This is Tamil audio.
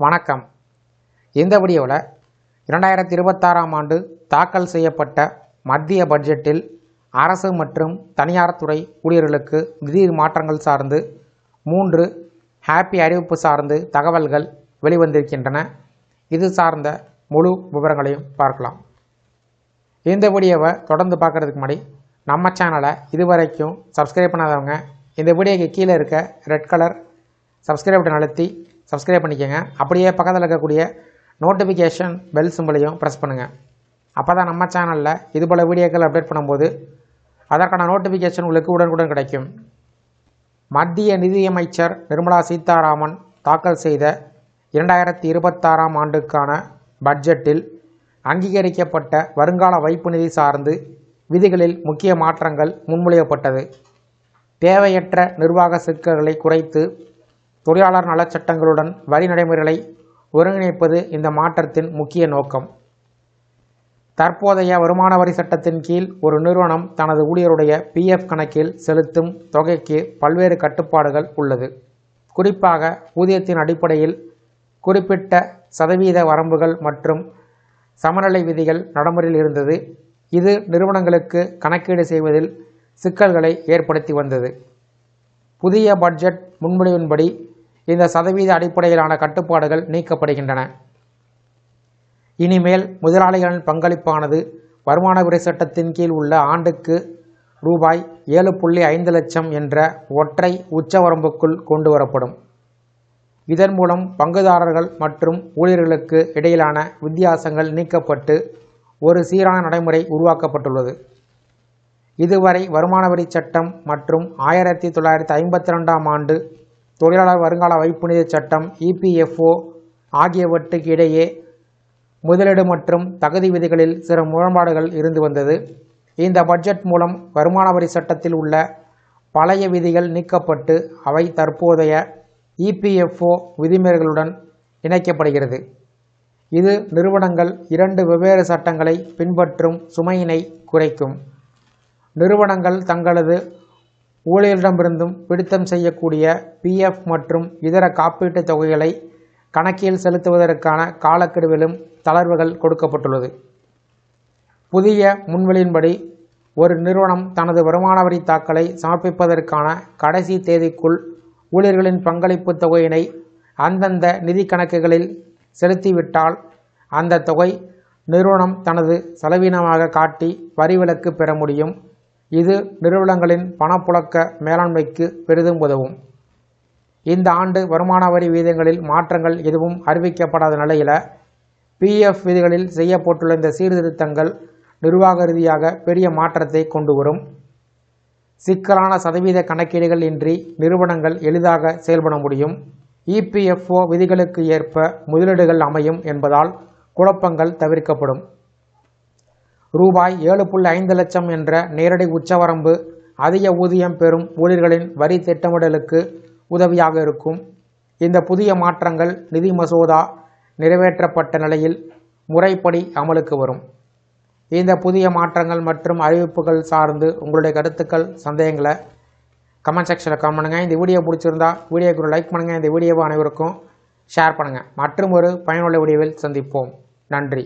வணக்கம். இந்த வீடியோவில் இரண்டாயிரத்தி இருபத்தாறாம் ஆண்டு தாக்கல் செய்யப்பட்ட மத்திய பட்ஜெட்டில் அரசு மற்றும் தனியார் துறை ஊழியர்களுக்கு திடீர் மாற்றங்கள் சார்ந்து மூன்று ஹாப்பி அறிவிப்பு சார்ந்து தகவல்கள் வெளிவந்திருக்கின்றன. இது சார்ந்த முழு விவரங்களையும் பார்க்கலாம். இந்த வீடியோவை தொடர்ந்து பார்க்குறதுக்கு முன்னாடி நம்ம சேனலை இதுவரைக்கும் சப்ஸ்கிரைப் பண்ணாதவங்க இந்த வீடியோக்கு கீழே இருக்க ரெட் கலர் சப்ஸ்கிரைப் பட்டன் அழுத்தி சப்ஸ்கிரைப் பண்ணிக்கோங்க. அப்படியே பக்கத்தில் இருக்கக்கூடிய நோட்டிஃபிகேஷன் பெல் சிம்பிளையும் ப்ரெஸ் பண்ணுங்கள் அப்போ தான் நம்ம சேனலில் இது போல் வீடியோக்கள் அப்டேட் பண்ணும்போது அதற்கான நோட்டிஃபிகேஷன் உங்களுக்கு உடனுக்குடன் கிடைக்கும். மத்திய நிதியமைச்சர் நிர்மலா சீதாராமன் தாக்கல் செய்த இரண்டாயிரத்தி இருபத்தாறாம் ஆண்டுக்கான பட்ஜெட்டில் அங்கீகரிக்கப்பட்ட வருங்கால வைப்பு நிதி சார்ந்து விதிகளில் முக்கிய மாற்றங்கள் முன்மொழியப்பட்டது. தேவையற்ற நிர்வாக சிக்கல்களை குறைத்து தொழிலாளர் நலச்சட்டங்களுடன் வரி நடைமுறைகளை ஒருங்கிணைப்பது இந்த மாற்றத்தின் முக்கிய நோக்கம். தற்போதைய வருமான வரி சட்டத்தின் கீழ் ஒரு நிறுவனம் தனது ஊழியருடைய பிஎஃப் கணக்கில் செலுத்தும் தொகைக்கு பல்வேறு கட்டுப்பாடுகள் உள்ளது. குறிப்பாக ஊதியத்தின் அடிப்படையில் குறிப்பிட்ட சதவீத வரம்புகள் மற்றும் சமநிலை விதிகள் நடைமுறையில் இருந்தது. இது நிறுவனங்களுக்கு கணக்கீடு செய்வதில் சிக்கல்களை ஏற்படுத்தி வந்தது. புதிய பட்ஜெட் முன்மொழிவின்படி இந்த சதவீத அடிப்படையிலான கட்டுப்பாடுகள் நீக்கப்படுகின்றன. இனிமேல் முதலாளிகளின் பங்களிப்பானது வருமான வரி சட்டத்தின் கீழ் உள்ள ஆண்டுக்கு ரூபாய் ஏழு புள்ளி ஐந்து லட்சம் என்ற ஒற்றை உச்சவரம்புக்குள் கொண்டு வரப்படும் இதன் மூலம் பங்குதாரர்கள் மற்றும் ஊழியர்களுக்கு இடையிலான வித்தியாசங்கள் நீக்கப்பட்டு ஒரு சீரான நடைமுறை உருவாக்கப்பட்டுள்ளது. இதுவரை வருமான வரி சட்டம் மற்றும் ஆயிரத்தி தொள்ளாயிரத்தி ஐம்பத்தி ரெண்டாம் ஆண்டு தொழிலாளர் வருங்கால வைப்புநிதி சட்டம் இபிஎஃப்ஓ ஆகியவற்றுக்கு இடையே முதலீடு மற்றும் தகுதி விதிகளில் சில முரண்பாடுகள் இருந்து வந்தது. இந்த பட்ஜெட் மூலம் வருமான வரி சட்டத்தில் உள்ள பழைய விதிகள் நீக்கப்பட்டு அவை தற்போதைய இபிஎஃப்ஓ விதிமுறைகளுடன் இணைக்கப்படுகிறது. இது நிறுவனங்கள் இரண்டு வெவ்வேறு சட்டங்களை பின்பற்றும் சுமையினை குறைக்கும். நிறுவனங்கள் தங்களது ஊழியரிடமிருந்தும் பிடித்தம் செய்யக்கூடிய பிஎஃப் மற்றும் இதர காப்பீட்டுத் தொகைகளை கணக்கில் செலுத்துவதற்கான காலக்கெடுவிலும் தளர்வுகள் கொடுக்கப்பட்டுள்ளது. புதிய முன்வெளியின்படி ஒரு நிறுவனம் தனது வருமான வரி தாக்கலை சமர்ப்பிப்பதற்கான கடைசி தேதிக்குள் ஊழியர்களின் பங்களிப்பு தொகையினை அந்தந்த நிதி கணக்குகளில் செலுத்திவிட்டால் அந்த தொகை நிறுவனம் தனது செலவினமாக காட்டி வரிவிலக்கு பெற முடியும். இது நிறுவனங்களின் பணப்புழக்க மேலாண்மைக்கு பெரிதும் உதவும். இந்த ஆண்டு வருமான வரி விகிதங்களில் மாற்றங்கள் எதுவும் அறிவிக்கப்படாத நிலையில் பிஎஃப் விதிகளில் செய்யப்பட்டுள்ள இந்த சீர்திருத்தங்கள் நிர்வாக ரீதியாக பெரிய மாற்றத்தை கொண்டு வரும். சிக்கலான சதவீத கணக்கீடுகள் இன்றி நிறுவனங்கள் எளிதாக செயல்பட முடியும். இபிஎஃப்ஓ விதிகளுக்கு ஏற்ப முதலீடுகள் அமையும் என்பதால் குழப்பங்கள் தவிர்க்கப்படும். ரூபாய் ஏழு புள்ளி ஐந்து லட்சம் என்ற நேரடி உச்சவரம்பு அதிக ஊதியம் பெறும் ஊழியர்களின் வரி திட்டமிடலுக்கு உதவியாக இருக்கும். இந்த புதிய மாற்றங்கள் நிதி மசோதா நிறைவேற்றப்பட்ட நிலையில் முறைப்படி அமலுக்கு வரும். இந்த புதிய மாற்றங்கள் மற்றும் அறிவிப்புகள் சார்ந்து உங்களுடைய கருத்துக்கள் சந்தேகங்களை கமெண்ட் செக்ஷனில் கமெண்ட் பண்ணுங்கள் இந்த வீடியோ பிடிச்சிருந்தா வீடியோக்கு ஒரு லைக் பண்ணுங்கள் இந்த வீடியோவை அனைவருக்கும் ஷேர் பண்ணுங்கள் மற்றும் ஒரு பயனுள்ள வீடியோவில் சந்திப்போம். நன்றி.